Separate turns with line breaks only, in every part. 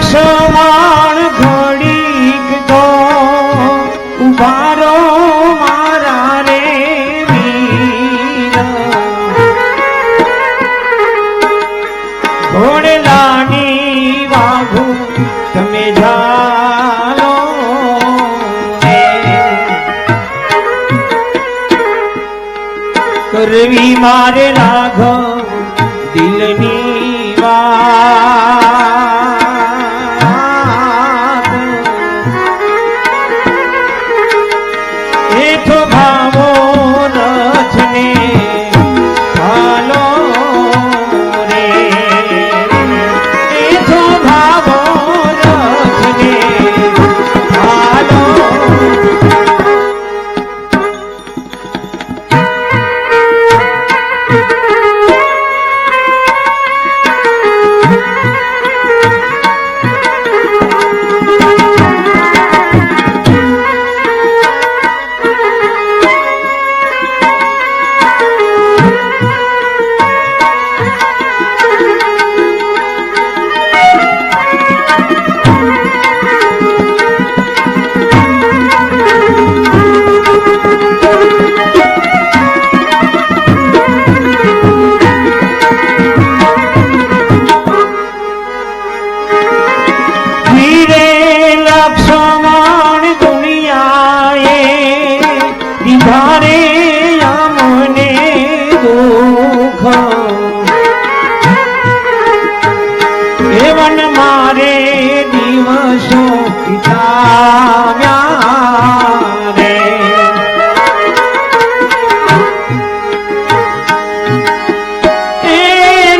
ક્ષમાણ ઘડીક તો ઉભારો મારા રે ઘોડલાની વાઘુ, તમે જાણો કરવી મારે લાઘ દિલની વાત.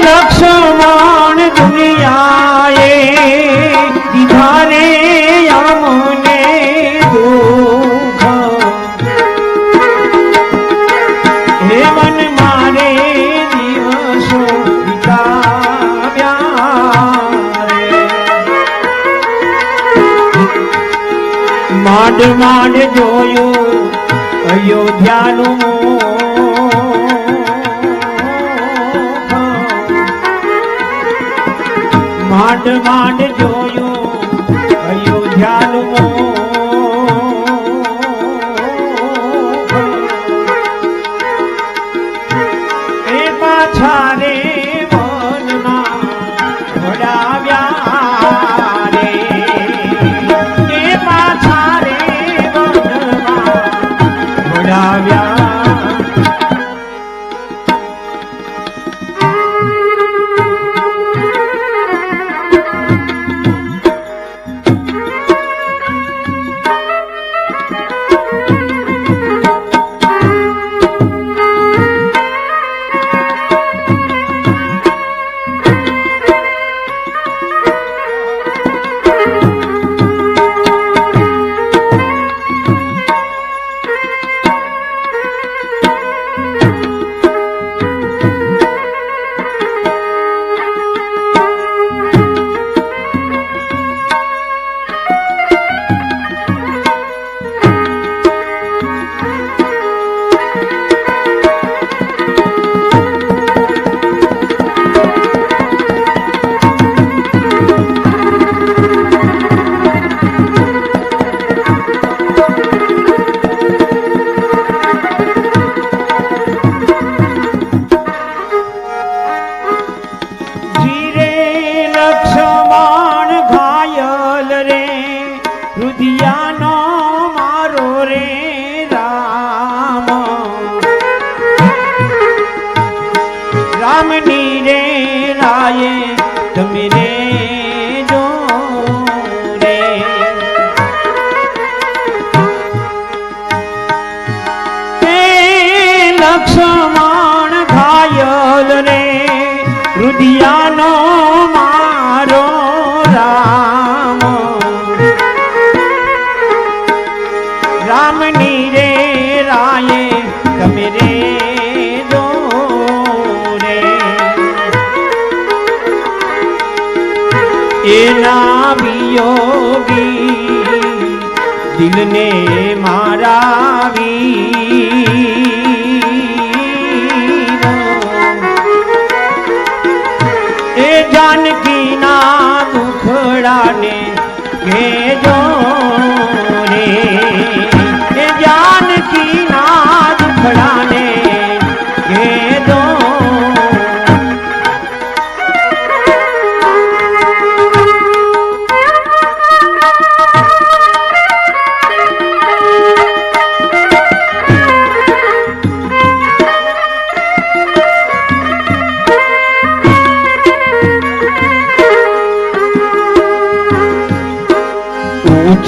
લક્ષ્મણ દુનિયાએ દીધાને વિમાન જોયું અયોધ્યાનું માંડ માંડ જોયું યોગી દિલને મારાવી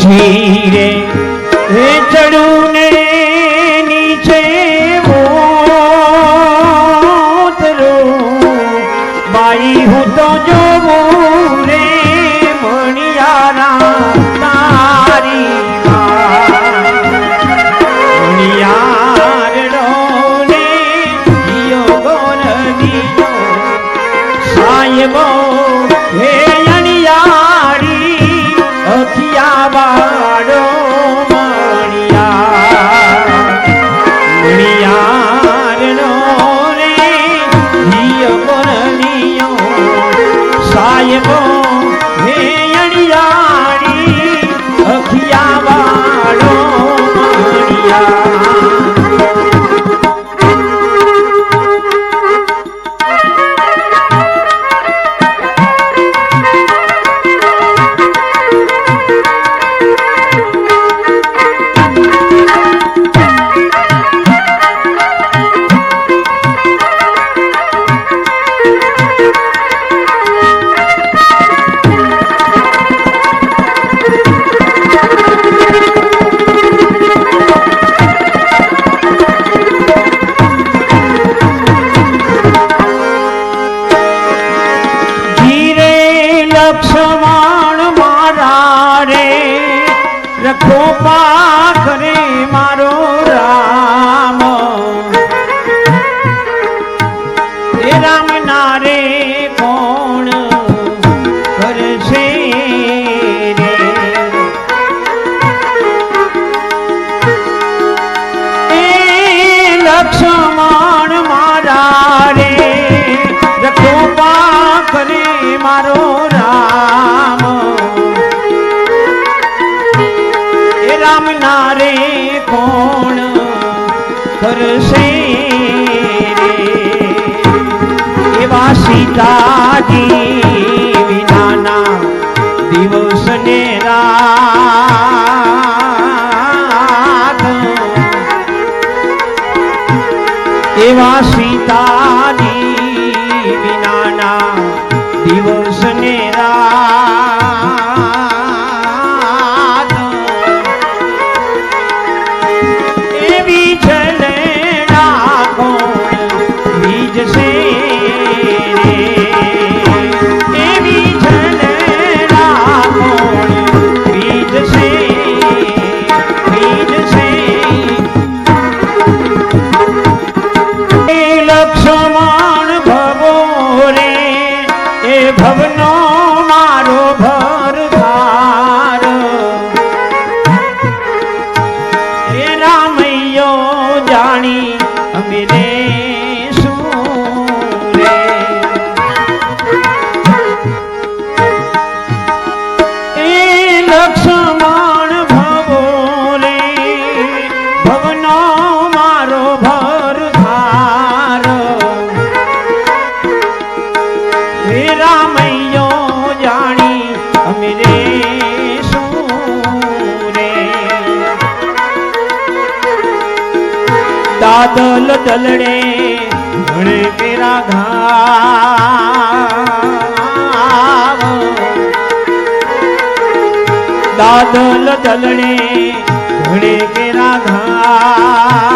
ધીરે ચડું বাবা પિતાજી વિનાના દિવસ ને રાત. એવા ಜಾಣಿ બાદલ દલડે ભણે મેરા ઘાવ બાદલ દલડે ભણે મેરા ઘા